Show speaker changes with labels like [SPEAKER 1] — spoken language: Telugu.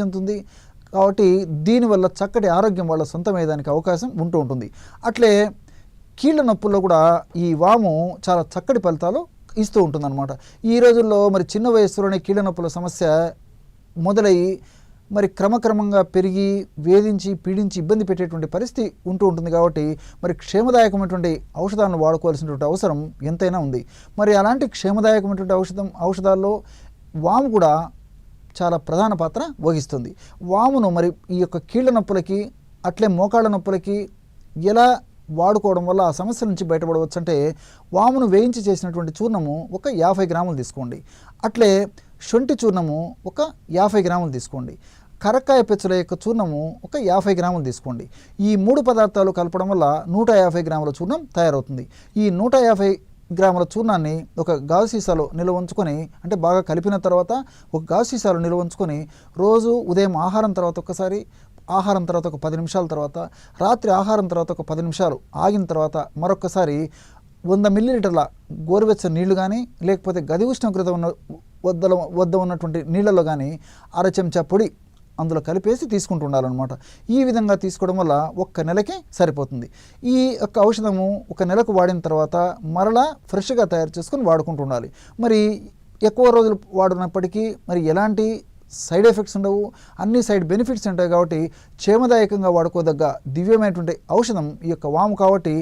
[SPEAKER 1] చెందుతుంది. కాబట్టి దీనివల్ల చక్కటి ఆరోగ్యం వాళ్ళ సొంతమయ్యేదానికి అవకాశం ఉంటూ ఉంటుంది. అట్లే కీళ్ళ నొప్పుల్లో కూడా ఈ వాము చాలా చక్కటి ఫలితాలు ఇస్తూ ఉంటుందన్నమాట. ఈ రోజుల్లో మరి చిన్న వయస్సులోనే కీళ్ళ నొప్పుల సమస్య మొదలయ్యి మరి క్రమక్రమంగా పెరిగి వేధించి పీడించి ఇబ్బంది పెట్టేటువంటి పరిస్థితి ఉంటూ ఉంటుంది కాబట్టి మరి క్షేమదాయకమైనటువంటి ఔషధాలను వాడుకోవాల్సినటువంటి అవసరం ఎంతైనా ఉంది. మరి అలాంటి క్షేమదాయకమైనటువంటి ఔషధం ఔషధాల్లో వాము కూడా చాలా ప్రధాన పాత్ర వహిస్తుంది. వామును మరి ఈ యొక్క కీళ్ళ నొప్పులకి అట్లే మోకాళ్ళ నొప్పులకి ఎలా వాడుకోవడం వల్ల ఆ సమస్య నుంచి బయటపడవచ్చు అంటే వామును వేయించి చేసినటువంటి చూర్ణము ఒక యాభై గ్రాములు తీసుకోండి. అట్లే శొంఠి చూర్ణము ఒక యాభై గ్రాములు తీసుకోండి. కరక్కాయ పెచ్చుల యొక్క చూర్ణము ఒక యాభై గ్రాములు తీసుకోండి. ఈ మూడు పదార్థాలు కలపడం వల్ల నూట యాభై గ్రాముల చూర్ణం తయారవుతుంది. ఈ నూట యాభై గ్రాముల చూర్ణాన్ని ఒక గాజు సీసాలో నిల్వ ఉంచుకొని అంటే బాగా కలిపిన తర్వాత ఒక గాజు సీసాలో నిల్వ ఉంచుకొని రోజు ఉదయం ఆహారం తర్వాత ఒకసారి ఆహారం తర్వాత ఒక పది నిమిషాల తర్వాత రాత్రి ఆహారం తర్వాత ఒక పది నిమిషాలు ఆగిన తర్వాత మరొకసారి వంద మిల్లీలీటర్ల గోరువెచ్చని నీళ్ళు కానీ లేకపోతే గది ఉష్ణోగ్రత ఉన్న వద్దలో వద్ద ఉన్నటువంటి నీళ్ళలో కానీ అర చెంచా పొడి అందులో కలిపేసి తీసుకుంటూ ఉండాలన్నమాట. ఈ విధంగా తీసుకోవడం వల్ల ఒక్క నెలకి సరిపోతుంది. ఈ యొక్క ఔషధము ఒక నెలకు వాడిన తర్వాత మరలా ఫ్రెష్గా తయారు చేసుకొని వాడుకుంటూ ఉండాలి. మరి ఎక్కువ రోజులు వాడినప్పటికీ మరి ఎలాంటి సైడ్ ఎఫెక్ట్స్ ఉండవు. అన్ని సైడ్ బెనిఫిట్స్ ఉంటాయి కాబట్టి క్షేమదాయకంగా వాడుకోదగ్గ దివ్యమైనటువంటి ఔషధం ఈ యొక్క వాము కాబట్టి